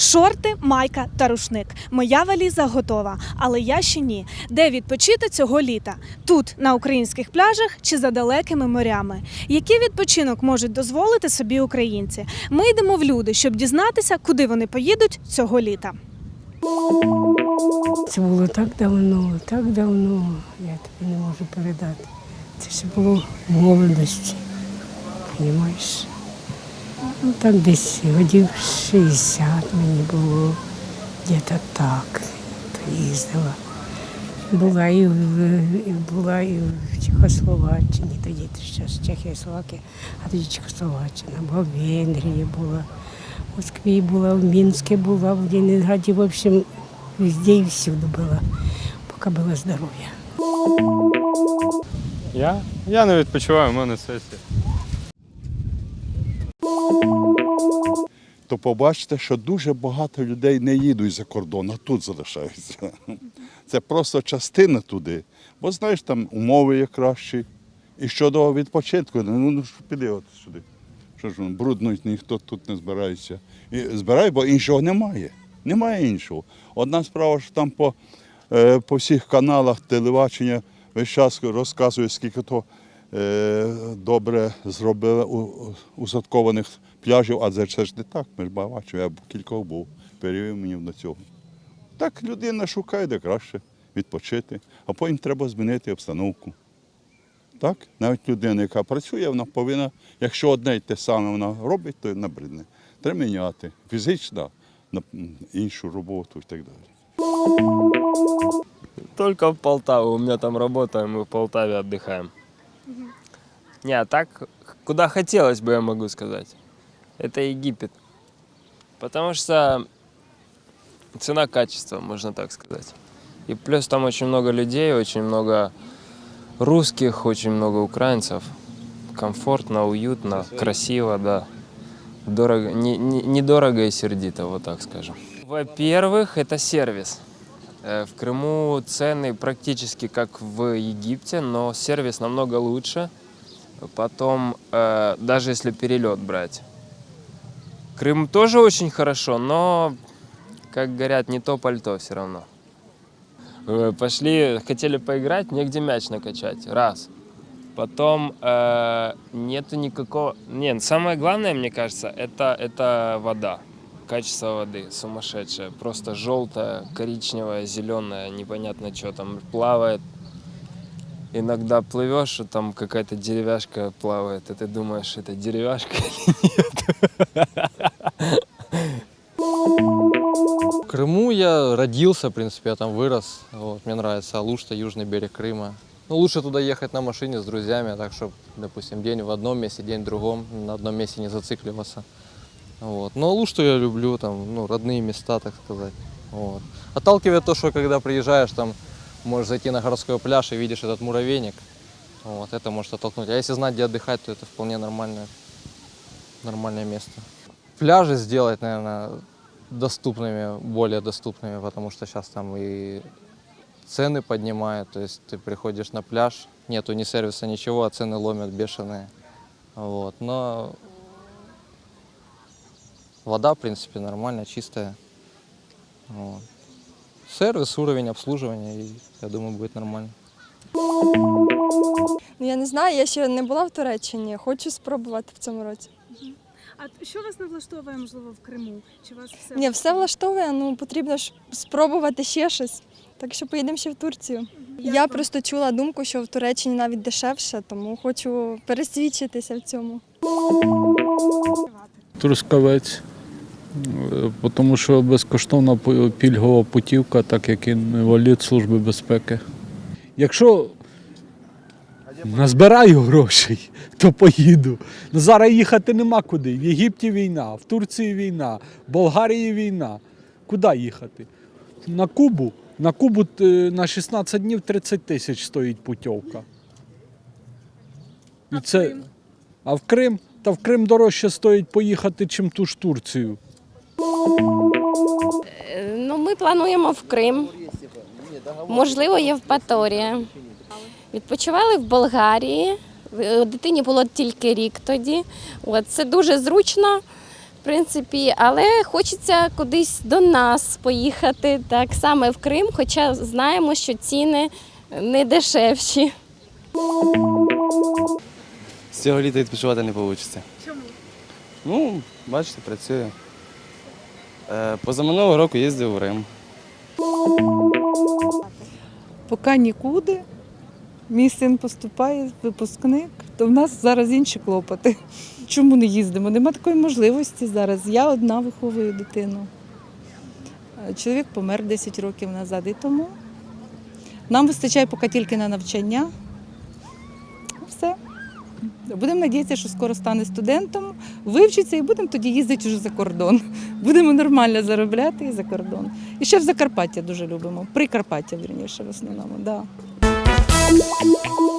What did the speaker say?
Шорти, майка та рушник. Моя валіза готова, але я ще ні. Де відпочити цього літа? Тут, на українських пляжах чи за далекими морями? Який відпочинок можуть дозволити собі українці? Ми йдемо в люди, щоб дізнатися, куди вони поїдуть цього літа. Це було так давно, так давно, я тобі не можу передати. Це ще було в молодості, розумієш? Ну так десь годів 60 мені було, десь так, їздила. Була і в, була і в Чехословаччині, тоді зараз Чехія, Словакія, а тоді Чехословаччина, була в Венгрії була, в Москві була, в Мінську була, в Ленінграді, в общем, везде і всюди була, поки було здоров'я. Я? Я не відпочиваю, у мене сесія. То побачите, що дуже багато людей не їдуть за кордон, а тут залишаються. Це просто частина туди. Бо знаєш, там умови є кращі. І щодо відпочинку, ну, ну піди от сюди. Що ж брудно ніхто тут не збирається. І збирає, бо іншого немає. Немає іншого. Одна справа, що там по, е, по всіх каналах телебачення весь час розказує, скільки то е, добре зробили у, у- усадкованих пляжів, а це ж це ж не так. Ми ж бачимо, я б кількох був, перевів мені до цього. Так людина шукає, де краще відпочити, а потім треба змінити обстановку. Так? Навіть людина, яка працює, вона повинна, якщо одне й те саме вона робить, то набридне. Треба міняти фізично на м, іншу роботу і так далі. Только в Полтаву. У меня там работа, и мы в Полтаве отдыхаем. Не, а так, куда хотелось бы, я могу сказать. Это Египет. Потому что цена-качество, можно так сказать. И плюс там очень много людей, очень много русских, очень много украинцев. Комфортно, уютно, красиво, да. Дорого, не, не- недорого и сердито, вот так скажем. Во-первых, это сервис. Э, В Крыму цены практически как в Египте, но сервис намного лучше. Потом, э, даже если перелет брать. Крым тоже очень хорошо, но, как говорят, не то пальто все равно. Э, Пошли, хотели поиграть, негде мяч накачать. Раз. Потом э, нету никакого... Нет, самое главное, мне кажется, это, это вода. Качество воды сумасшедшее. Просто желтая, коричневая, зеленая, непонятно что там плавает. Иногда плывешь, и там какая-то деревяшка плавает, и ты думаешь, это деревяшка Крыму я родился, в принципе, я там вырос. Вот, мне нравится Алушта, южный берег Крыма. Ну, лучше туда ехать на машине с друзьями, так что, допустим, день в одном месте, день в другом, на одном месте не зацикливаться. Вот. Но Алушту я люблю, там, ну, родные места, так сказать. Вот. Отталкивает то, что когда приезжаешь, там, можешь зайти на городской пляж и видишь этот муравейник. Вот, это может оттолкнуть. А если знать, где отдыхать, то это вполне нормальное, нормальное место. Пляжи сделать, наверное, доступными, более доступными, потому что сейчас там и цены поднимают, то есть ты приходишь на пляж, нету ни сервиса, ничего, а цены ломят бешеные. Вот. Но вода, в принципе, нормальная, чистая. Вот. Сервис, уровень обслуживания, и я думаю, будет нормально. Ну, я не знаю, я ще не була в Туреччині. Хочу спробувати в цьому році. А що вас не влаштовує, можливо, в Криму? Чи вас все Ні, все влаштовує, ну потрібно ж спробувати ще щось. Так що поїдемо ще в Турцію. Я просто чула думку, що в Туреччині навіть дешевше, тому хочу пересвідчитися в цьому. Трускавець, Е, тому що безкоштовна пільгова путівка, так як інвалід Служби безпеки. Якщо назбираю грошей, то поїду. Ну, зараз їхати нема куди. В Єгипті війна, в Турції війна, в Болгарії війна. Куди їхати? На Кубу. На Кубу е, на 16 днів 30 тисяч стоїть путівка. І це... А в Крим? Та в Крим дорожче стоїть поїхати, чим ту ж Турцію. Е, Ну, ми плануємо в Крим. Можливо, Євпаторія. Відпочивали в Болгарії. Дитині було тільки рік тоді. От, це дуже зручно. в принципі, але хочеться кудись до нас поїхати, так саме в Крим, хоча знаємо, що ціни не дешевші. З цього літа відпочивати не вийде. Чому? Ну, бачите, працюю. Е, позаминулого року їздив в Рим. Поки нікуди. Мій син поступає, випускник, то в нас зараз інші клопоти. Чому не їздимо? Нема такої можливості зараз. Я одна виховую дитину. Е, Чоловік помер 10 років назад, і тому нам вистачає поки тільки на навчання. Все. Будемо надіятися, що скоро стане студентом, вивчиться і будемо тоді їздити вже за кордон. Будемо нормально заробляти і за кордон. І ще в Закарпаття дуже любимо. Прикарпаття, вірніше, в основному. Да. Thank you.